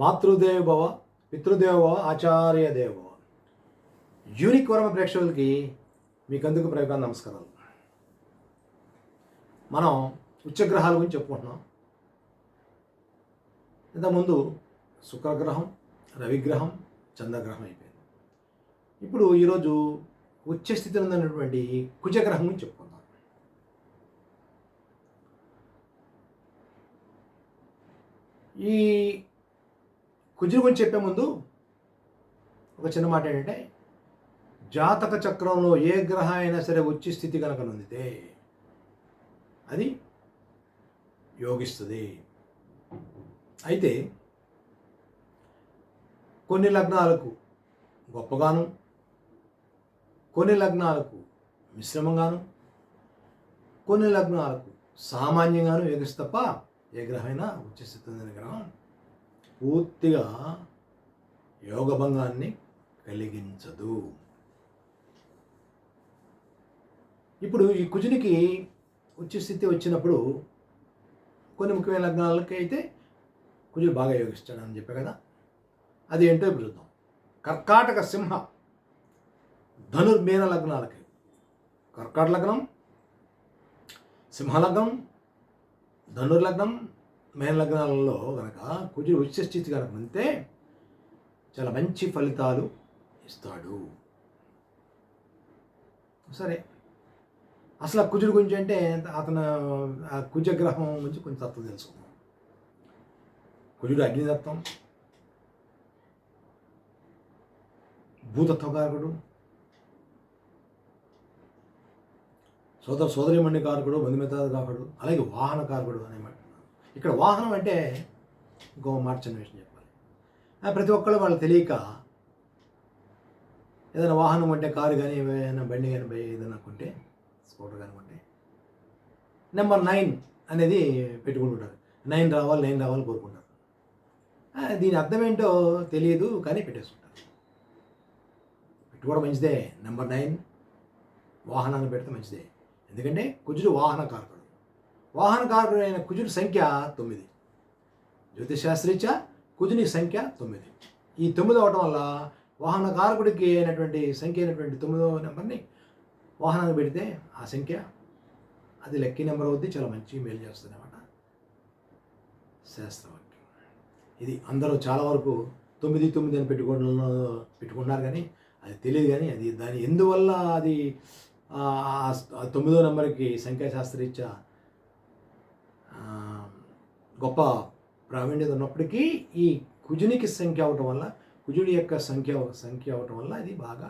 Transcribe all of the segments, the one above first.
మాతృదేవభవ పితృదేవభవ పితృదేవ ఆచార్య దేవ యూనిక్ వరమ ప్రేక్షకులకి మీకందుకు ప్రయోగాలు నమస్కారాలు. మనం ఉచ్చగ్రహాల గురించి చెప్పుకుంటున్నాం. ఇంతకుముందు శుక్రగ్రహం రవిగ్రహం చంద్రగ్రహం అయిపోయింది. ఇప్పుడు ఈరోజు ఉచ్చ స్థితిలో ఉన్నటువంటి కుజగ్రహం గురించి చెప్పుకుందాం. ఈ కుజుడు గురించి చెప్పే ముందు ఒక చిన్న మాట ఏంటంటే జాతక చక్రంలో ఏ గ్రహం అయినా సరే వచ్చి స్థితి కనుక నొందితే అది యోగిస్తుంది. అయితే కొన్ని లగ్నాలకు గొప్పగాను కొన్ని లగ్నాలకు మిశ్రమంగాను కొన్ని లగ్నాలకు సామాన్యంగాను యోగిస్తే తప్ప ఏ గ్రహమైనా ఉచ్చస్థితి గ్రహం పూర్తిగా యోగభంగాన్ని కలిగించదు. ఇప్పుడు ఈ కుజునికి ఉచ్చస్థితి వచ్చినప్పుడు కొన్ని ముఖ్యమైన లగ్నాలకి అయితే కుజుడు బాగా యోగిస్తాడు అని చెప్పే కదా? అది ఏంటో ఇప్పుడు చూద్దాం కర్కాటక సింహ ధనుర్మీన లగ్నాలకి. కర్కాట లగ్నం సింహలగ్నం ధనుర్లగ్నం మేన లగ్నాలలో కనుక కుజుడు ఉచ్చస్థితి కనుక ఉంటే చాలా మంచి ఫలితాలు ఇస్తాడు. సరే. అసలు ఆ కుజుడు గురించి అంటే అతను ఆ కుజగ్రహం గురించి కొంచెం తత్వం తెలుసుకుందాం. కుజుడు అగ్నితత్వం భూతత్వకారకుడు సోదర సోదరిమణి కారకుడు బంధుమిత్రాల కారకుడు అలాగే వాహన కారకుడు అనేమాట. ఇక్కడ వాహనం అంటే ఇంకో మాట చిన్న విషయం చెప్పాలి. ప్రతి ఒక్కళ్ళు వాళ్ళు తెలియక ఏదైనా వాహనం అంటే కారు కానీ ఏదైనా బండి కానీ బై ఏదైనా కొంటే స్కూటర్ కానీ కొంటే నెంబర్ నైన్ అనేది పెట్టుకుంటుంటారు. నైన్ రావాలి నైన్ రావాలి కోరుకుంటారు. దీని అర్థం ఏంటో తెలియదు కానీ పెట్టేసుకుంటారు. పెట్టుకోవడం మంచిదే. నెంబర్ నైన్ వాహనాన్ని పెడితే మంచిదే. ఎందుకంటే కుజుడు వాహన కారకుడు. వాహన కారకుడు అయిన కుజుడి సంఖ్య తొమ్మిది. జ్యోతిషాస్త్రీత్యా కుజుని సంఖ్య తొమ్మిది. ఈ తొమ్మిది అవటం వల్ల వాహన కారకుడికి అయినటువంటి సంఖ్య అయినటువంటి తొమ్మిదో నెంబర్ని వాహనాన్ని పెడితే ఆ సంఖ్య అది లక్కీ నెంబర్ అవుద్ది చాలా మంచి మేలు చేస్తుంది అనమాట శాస్త్రవాక్యం. ఇది అందరూ చాలా వరకు తొమ్మిది తొమ్మిది అని పెట్టుకోవడం పెట్టుకున్నారు కానీ అది తెలియదు కానీ అది దాని ఎందువల్ల అది తొమ్మిదో నెంబర్కి సంఖ్యాశాస్త్రరీత్యా గొప్ప ప్రావీణ్యత ఉన్నప్పటికీ ఈ కుజునికి సంఖ్య అవటం వల్ల కుజుడి యొక్క సంఖ్య సంఖ్య అవటం వల్ల అది బాగా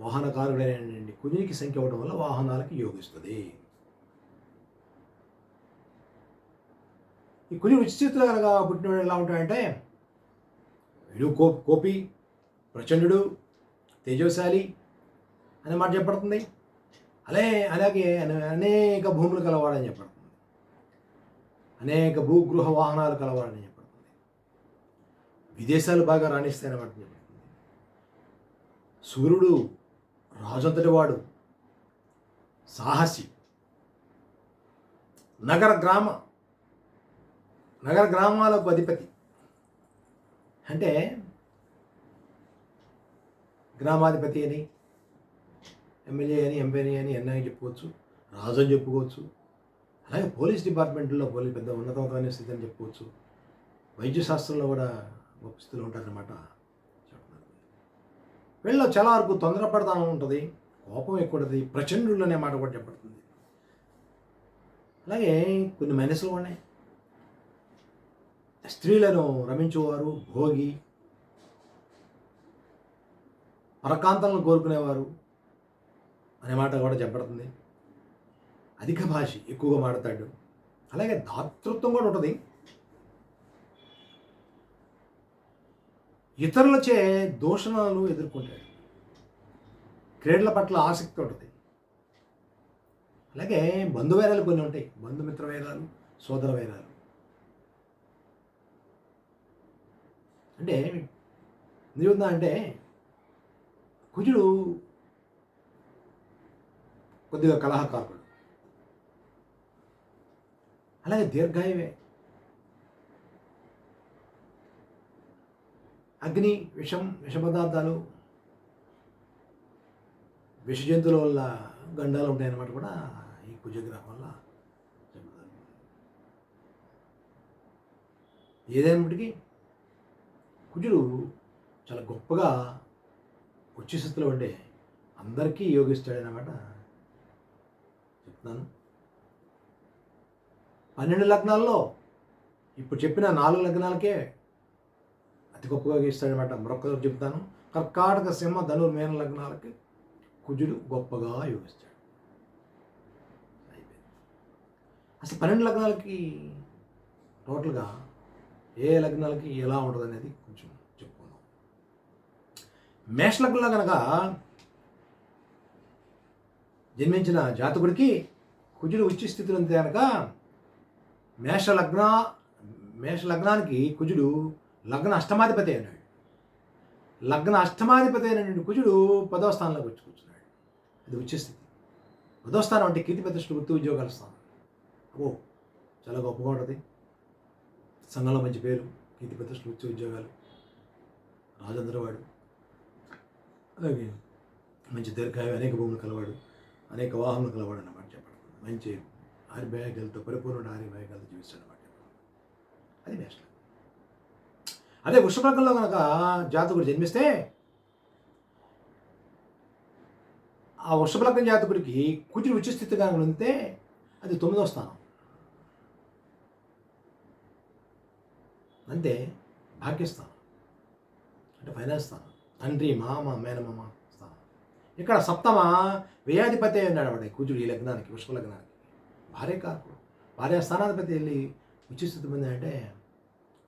వాహనకారుడైనండి కుజునికి సంఖ్య అవటం వల్ల వాహనాలకి యోగిస్తుంది. ఈ కుజుడు విచిత్ర కనుక పుట్టినవాడు ఎలా ఉంటాడంటే వీడు కో కోపి ప్రచండు తేజశాలి అనే మాట చెప్పబడుతుంది. అలే అలాగే అనేక భూములు కలవాడని చెప్పడం అనేక భూగృహ వాహనాలు కలవాలని చెప్పబడుతుంది. విదేశాలు బాగా రాణిస్తాయన్నమాట చెప్పబడుతుంది. సూర్యుడు రాజంతటి వాడు. సాహసి. నగర గ్రామ. నగర గ్రామాలకు అధిపతి. అంటే గ్రామాధిపతి అని ఎమ్మెల్యే అని ఎంపీ అని ఎన్ఐ చెప్పుకోవచ్చు రాజు అని చెప్పుకోవచ్చు అలాగే పోలీస్ డిపార్ట్మెంట్లో పోలీస్ పెద్ద ఉన్నతమైన స్థితి అని చెప్పుకోవచ్చు వైద్య శాస్త్రంలో కూడా గొప్ప స్థితిలో ఉంటారనమాట వీళ్ళు వీళ్ళలో చాలా వరకు తొందరపడతాను ఉంటుంది కోపం ఎక్కువది ఉంటుంది ప్రచండులు అనే మాట కూడా చెప్పబడుతుంది. అలాగే కొన్ని మనసులు ఉన్నాయి. స్త్రీలను రమించేవారు భోగి పరకాంతాలను కోరుకునేవారు అనే మాట కూడా చెప్పబడుతుంది. అధిక భాష ఎక్కువగా మాడతాడు అలాగే దాతృత్వం కూడా ఉంటుంది. ఇతరులచే దూషణలు ఎదుర్కొంటాడు. క్రీడల పట్ల ఆసక్తి ఉంటుంది. అలాగే బంధువైరాలు కొన్ని ఉంటాయి. బంధుమిత్ర వైరాలు సోదర వైరాలు అంటే ఎందుకుందా అంటే కుజుడు కొద్దిగా కలహకారుడు. అలాగే దీర్ఘాయువే. అగ్ని విషం విష పదార్థాలు విష జంతువుల వల్ల గండాలు ఉంటాయన్నమాట కూడా ఈ కుజగ్రహం వల్ల. ఏదైనప్పటికీ కుజుడు చాలా గొప్పగా ఉచ్చ స్థితిలో ఉండే అందరికీ యోగిస్తాడనమాట చెప్తున్నాను. పన్నెండు లగ్నాల్లో ఇప్పుడు చెప్పిన నాలుగు లగ్నాలకే అతి గొప్పగా ఇస్తాడనమాట మరొకరు చెప్తాను. కర్కాటక సింహ ధనుర్ మేన లగ్నాలకి కుజుడు గొప్పగా యోగిస్తాడు. అసలు పన్నెండు లగ్నాలకి టోటల్గా ఏ లగ్నాలకి ఎలా ఉంటుంది అనేది కొంచెం చెప్పుకుందాం. మేష లగ్నంలో కనుక జన్మించిన జాతకుడికి కుజుడు ఉచ్చి స్థితిలో ఉంది కనుక మేష లగ్న మేష లగ్నానికి కుజుడు లగ్న అష్టమాధిపతి అయినాడు. లగ్న అష్టమాధిపతి అయినటువంటి కుజుడు పదవ స్థానంలోకి వచ్చి కూర్చున్నాడు. అది ఉచ్చ స్థితి పదవ స్థానం అంటే కీర్తి ప్రతిష్ట గుర్తు ఉద్యోగాల స్థానం. ఓ చాలా గొప్పగా ఉంటుంది. సంఘంలో మంచి పేరు కీర్తి ప్రతిష్టలు వృత్తి ఉద్యోగాలు. రాజేంద్రవాడు అలాగే మంచి దీర్ఘాయు అనేక భూములు కలవాడు అనేక వాహనాలు కలవాడు అన్నమాట చెప్పడం మంచి ఆరిభాగ్యాలతో పరిపూర్ణ ఆరిభాగ్యాలతో జీవిస్తాడు అనమాట అది బెస్ట్ అదే వృషభలగ్నంలో కనుక జాతకుడు జన్మిస్తే ఆ వృషభలగ్న జాతకుడికి కుజుడు ఉచ్చ కనుక ఉంటే అది తొమ్మిదో స్థానం. అంతే భాగ్యస్థానం. అంటే ఫైనాన్స్ స్థానం. తండ్రి మామ మేనమామ స్థానం. ఇక్కడ సప్తమ వ్యయాధిపతి అన్నాడు వాడి కుజుడు ఈ లగ్నానికి వృషభ లగ్నానికి భార్య కాదు భార్య స్థానాధిపతి వెళ్ళి ఉచిస్థితి పొంది అంటే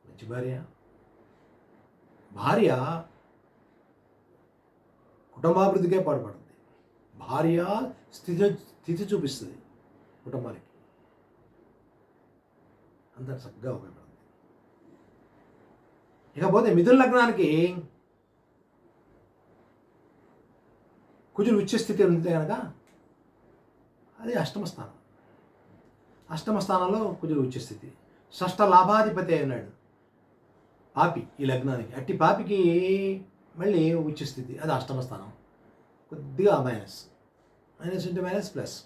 మంచి భార్య. భార్య కుటుంబాభివృద్ధికే పాటుపడుతుంది. భార్య స్థితి స్థితి చూపిస్తుంది కుటుంబానికి. అందరు చక్కగా ఉపయోగపడుతుంది. ఇకపోతే మిథున లగ్నానికి కుజుడు ఉచ్చ స్థితి ఉంటే కనుక అది అష్టమ స్థానం. అష్టమ స్థానంలో కుజుడు ఉచ్చ స్థితి షష్ట లాభాధిపతి అయినాడు. పాపి ఈ లగ్నానికి. అట్టి పాపికి మళ్ళీ ఉచ్చ స్థితి అది అష్టమ స్థానం. కొద్దిగా minus. Minus into minus plus.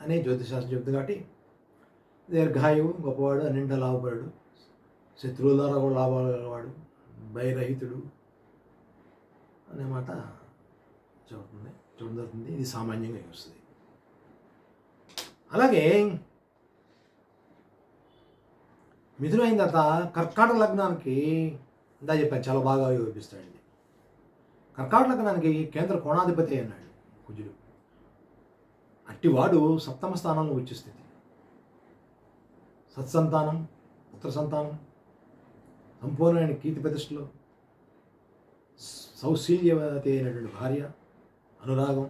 అని జ్యోతిశాస్త్రం చెబుతుంది కాబట్టి దీర్ఘాయువు గొప్పవాడు అన్నింట లాభపడాడు శత్రువుల ద్వారా కూడా లాభాలు వాడు భయరహితుడు అనే మాట చెబుతుంది చూడడం జరుగుతుంది ఇది సామాన్యంగా వస్తుంది అలాగే మిథునం అయిన తర్వాత కర్కాటక లగ్నానికి ఇందా చెప్పాను చాలా బాగా యోగిస్తాడండి కర్కాటక లగ్నానికి కేంద్ర కోణాధిపతి అన్నాడు కుజుడు. అట్టివాడు సప్తమ స్థానంలో వచ్చే స్థితి. సత్సంతానం పుత్ర సంతానం సంపూర్ణమైన కీర్తి ప్రతిష్టలు సౌశీల్యవతి అయినటువంటి భార్య అనురాగం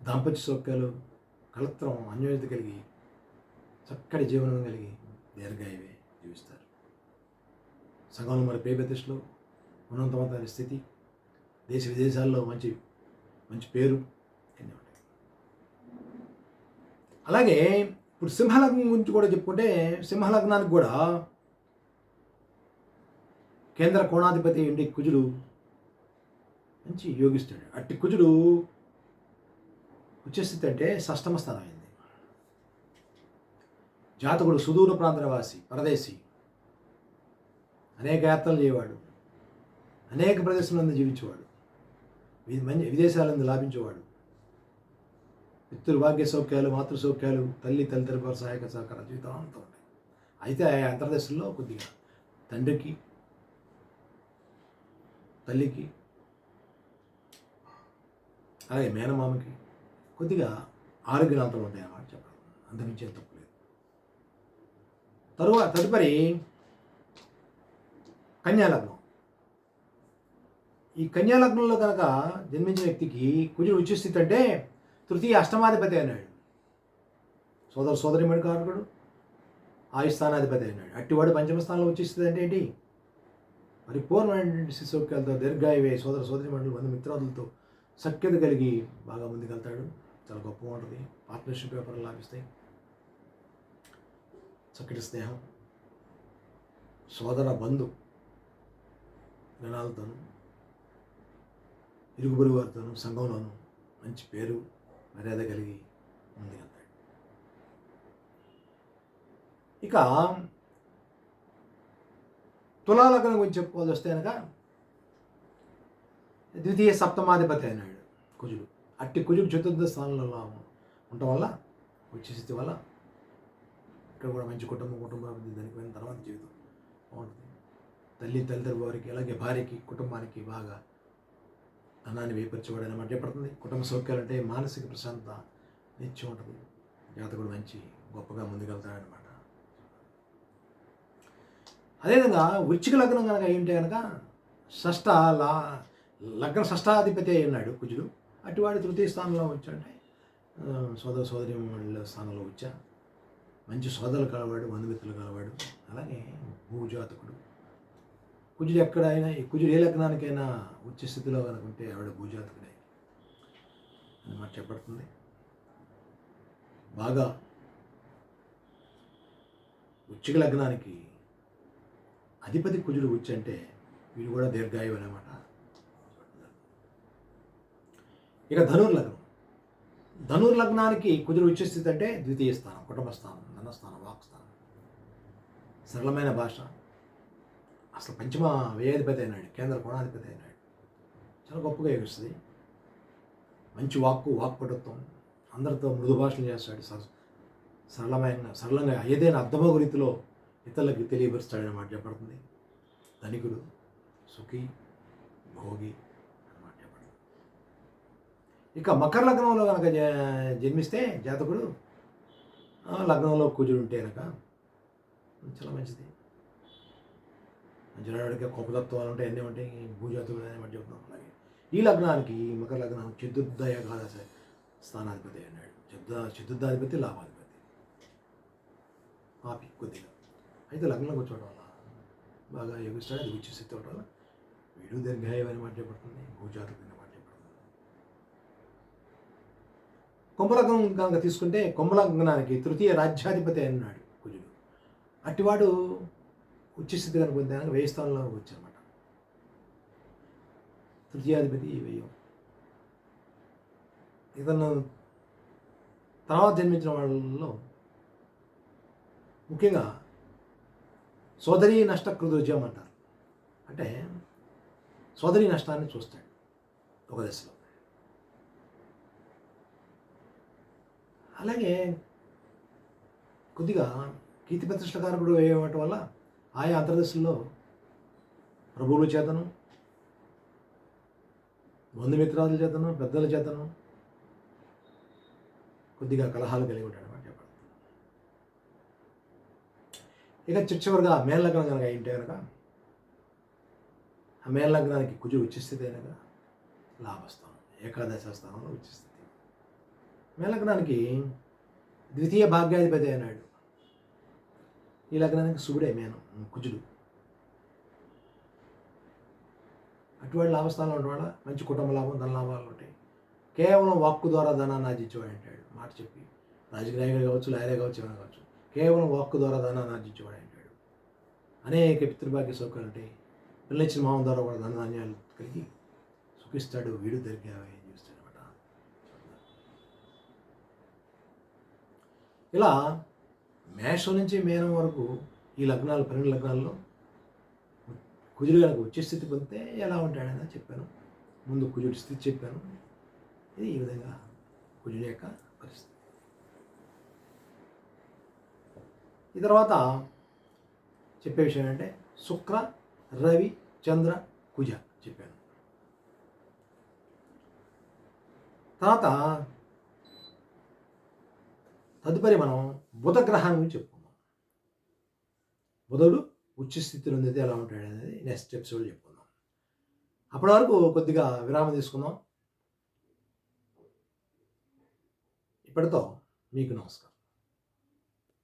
దాంపత్య సౌఖ్యాలు కళత్రం అన్యోన్యత కలిగి చక్కటి జీవనం కలిగి దీర్ఘాయువే జీవిస్తారు. సగంలో మరి పే ప్రతిష్టలు ఉన్నతమైన స్థితి దేశ విదేశాల్లో మంచి మంచి పేరు అన్నీ ఉంటాయి. అలాగే ఇప్పుడు సింహలగ్నం గురించి కూడా చెప్పుకుంటే సింహలగ్నానికి కూడా కేంద్ర కోణాధిపతి ఉండే కుజుడు మంచి యోగిస్తాడు అట్టి కుజుడు వచ్చేస్థితి అంటే షష్టమ స్థానం జాతకుడు సుదూర ప్రాంతవాసి పరదేశి. అనేక యాత్రలు చేయవాడు. అనేక ప్రదేశంలో జీవించేవాడు. మంచి విదేశాలందు లాభించేవాడు. మిత్రులు భాగ్య సౌఖ్యాలు మాతృ సౌఖ్యాలు తల్లి తల్లిదండ్రుల వారి సహాయక సహకార జీవితం అంతా ఉంటాయి. అయితే ఆ అంతర్దేశంలో కొద్దిగా తండ్రికి తల్లికి అలాగే మేనమామకి కొద్దిగా ఆరోగ్యనాంతలు ఉంటాయి అన్నమాట చెప్పడం అంతమించే తప్పు తరువాత తదుపరి కన్యాలగ్నం. ఈ కన్యాలగ్నంలో కనుక జన్మించిన వ్యక్తికి కుజుడు ఉచ్చస్థితి అంటే తృతీయ అష్టమాధిపతి అన్నాడు సోదర సోదరిమణి కారకుడు ఆయుస్థానాధిపతి అయినాడు. అట్టివాడు పంచమ స్థానంలో వచ్చిస్తుంది అంటే ఏంటి? పరిపూర్ణమైనటువంటి శిశుక్యాలతో దీర్ఘాయువే సోదర సోదరి మండలి వంద మిత్రాదులతో సఖ్యత కలిగి బాగా ముందుకెళ్తాడు. చాలా గొప్పగా ఉంటుంది. పార్ట్నర్షిప్ పేపర్లు లాభిస్తాయి. చక్కటి స్నేహం సోదర బంధు జనాలతోనూ ఇరుగు పొరుగు వారితోనూ సంఘంలోనూ మంచి పేరు మర్యాద కలిగి ఉంది అన్నాడు ఇక తులాలగ్నం గురించి చెప్పుకోవాల్సి వస్తే కనుక ద్వితీయ సప్తమాధిపతి అయినాడు కుజుడు. అట్టి కుజుడు చతుర్థ స్థానంలో ఉండటం వల్ల వచ్చే స్థితి వల్ల ఇక్కడ కూడా మంచి కుటుంబం కుటుంబ అభివృద్ధి దానికి పోయిన తర్వాత జీవితం బాగుంటుంది. తల్లి తల్లిదండ్రుల వారికి అలాగే భార్యకి కుటుంబానికి బాగా అన్నాన్ని వేపరిచేవాడు అనమాట చెప్పడుతుంది కుటుంబ సౌఖ్యాలు అంటే మానసిక ప్రశాంతత నిత్యం ఉంటుంది. జాతకుడు మంచి గొప్పగా ముందుకెళ్తాడనమాట అదేవిధంగా వృచ్చిక లగ్నం కనుక ఏంటి కనుక షష్ట లా లగ్న షష్టాధిపతి అయి ఉన్నాడు కుజుడు. అటువాడి తృతీయ స్థానంలో వచ్చాడంటే సోదర సోదరి స్థానంలో వచ్చా. మంచి సోదరులు కలవాడు బంధుమిత్రులు కలవాడు అలాగే భూజాతకుడు. కుజుడు ఎక్కడైనా ఈ కుజుడు ఏ లగ్నానికైనా ఉచ్చ స్థితిలో కనుకుంటే ఆవిడ భూజాతకుడే. అని మాట చెప్పబడుతుంది. బాగా ఉచ్చిక లగ్నానికి అధిపతి కుజుడు ఉచ్చి అంటే వీడు కూడా దీర్ఘాయువు అనమాట ఇక ధనుర్లగ్నం. ధనుర్లగ్నానికి ధనుర్ లగ్నానికి కుజుడు ఉచ్చ స్థితి అంటే ద్వితీయ స్థానం కుటుంబ స్థానం. ధనస్థానం వాక్స్థానం. సరళమైన భాష. అసలు పంచమ వ్యయాధిపతి అయినాడు కేంద్ర కోణాధిపతి అయినాడు. చాలా గొప్పగా ఎగుస్తుంది మంచి వాక్కు వాక్పటుత్వం. అందరితో మృదు భాషలు చేస్తాడు. సర- సరళమైన సరళంగా ఏదైనా అర్థమగు రీతిలో ఇతరులకు తెలియపరుస్తాడని మాట చెప్పబడుతుంది. ధనికుడు సుఖి భోగి అనమాట చెప్పబడుతుంది. ఇక మకర లగ్నంలో కనుక జ- జన్మిస్తే జాతకుడు లగ్నంలో కుజుడు ఉంటే కనుక చాలా మంచిది. మంచిగా కోపతత్వాలు ఉంటాయి అన్నీ ఉంటాయి భూజాతులు అని మాట చెప్తున్నాం. అలాగే ఈ లగ్నానికి మకర లగ్నానికి చతుర్దయ కాదా స్థానాధిపతి అన్నాడు. చతుర్థ చతుర్థాధిపతి లాభాధిపతి. ఆపి కొద్దిగా. అయితే లగ్నంలో కూర్చోవడం వల్ల బాగా యోగిస్తాడు అది ఉచ్చి స్థితి అవడం వల్ల వీడు దీర్ఘాయం అని మాట చెప్పబడుతుంది భూజాతులు అని మాట చెప్పబడుతుంది కుంభలగ్నం కనుక తీసుకుంటే కుంభలగ్నానికి తృతీయ రాజ్యాధిపతి అన్నాడు కుజుడు. అట్టివాడు ఉచ్చస్థితి కనుక పొందే వెయ్యి స్థానంలో వచ్చారన్నమాట తృతీయాధిపతి వెయ్యం ఇతను తర్వాత జన్మించిన వాళ్ళలో ముఖ్యంగా సోదరీ నష్ట కృతోద్యమం అంటారు. అంటే సోదరీ నష్టాన్ని చూస్తాడు ఒక దశలో. అలాగే కొద్దిగా కీర్తి ప్రతిష్టకారకుడు వేయటం వల్ల ఆయా అంతర్దశల్లో ప్రభువుల చేతను బంధుమిత్రాదుల చేతను పెద్దల చేతను కొద్దిగా కలహాలు కలిగి ఉంటాడు అన్నమాట ఇక చిచ్చవరగా మేనలగ్నం కనుక ఏంటి కనుక ఆ మేనలగ్నానికి కుజు ఉచ్చిస్థితి అయినక లాభస్థానం ఏకాదశ స్థానంలో ఉచ్చిస్థితి మేనలగ్నానికి ద్వితీయ భాగ్యాధిపతి అయినాడు. ఈ లగ్నానికి శుభుడే మేను కుజుడు. అటువంటి లాభస్థానంలో ఉండడం మంచి కుటుంబ లాభం ధన లాభాలు ఉంటాయి. కేవలం వాక్కు ద్వారా ధనాన్ని ఆర్జించేవాడు అంటాడు. మాట చెప్పి రాజకీయ కావచ్చు లాయరే కావచ్చు ఏమైనా కావచ్చు కేవలం వాక్కు ద్వారా ధనాన్ని ఆర్జించేవాడు అంటాడు. అనేక పితృభాగ్య సౌకర్యాలు ఉంటాయి. పిల్లనిచ్చిన మామ ద్వారా కూడా ధనధాన్యాలు కలిగి సుఖిస్తాడు వీడు దొరికే చూస్తాడు అనమాట ఇలా మేషం నుంచి మేనం వరకు ఈ లగ్నాలు పన్నెండు లగ్నాల్లో కుజుడు కనుక వచ్చే స్థితి పొందితే ఎలా ఉంటాడని చెప్పాను. ముందు కుజుడి స్థితి చెప్పాను. ఇది ఈ విధంగా కుజుడి యొక్క పరిస్థితి. ఈ తర్వాత చెప్పే విషయం ఏంటంటే శుక్ర రవి చంద్ర కుజ చెప్పాను. తర్వాత తదుపరి మనం బుధ గ్రహాన్ని గురించి చెప్పుకుందాం. బుధుడు ఉచ్చ స్థితిలో ఎలా ఉంటాడు అనేది నెక్స్ట్ ఎపిసోడ్ చెప్పుకుందాం. అప్పటి వరకు కొద్దిగా విరామం తీసుకుందాం. ఇప్పటితో మీకు నమస్కారం.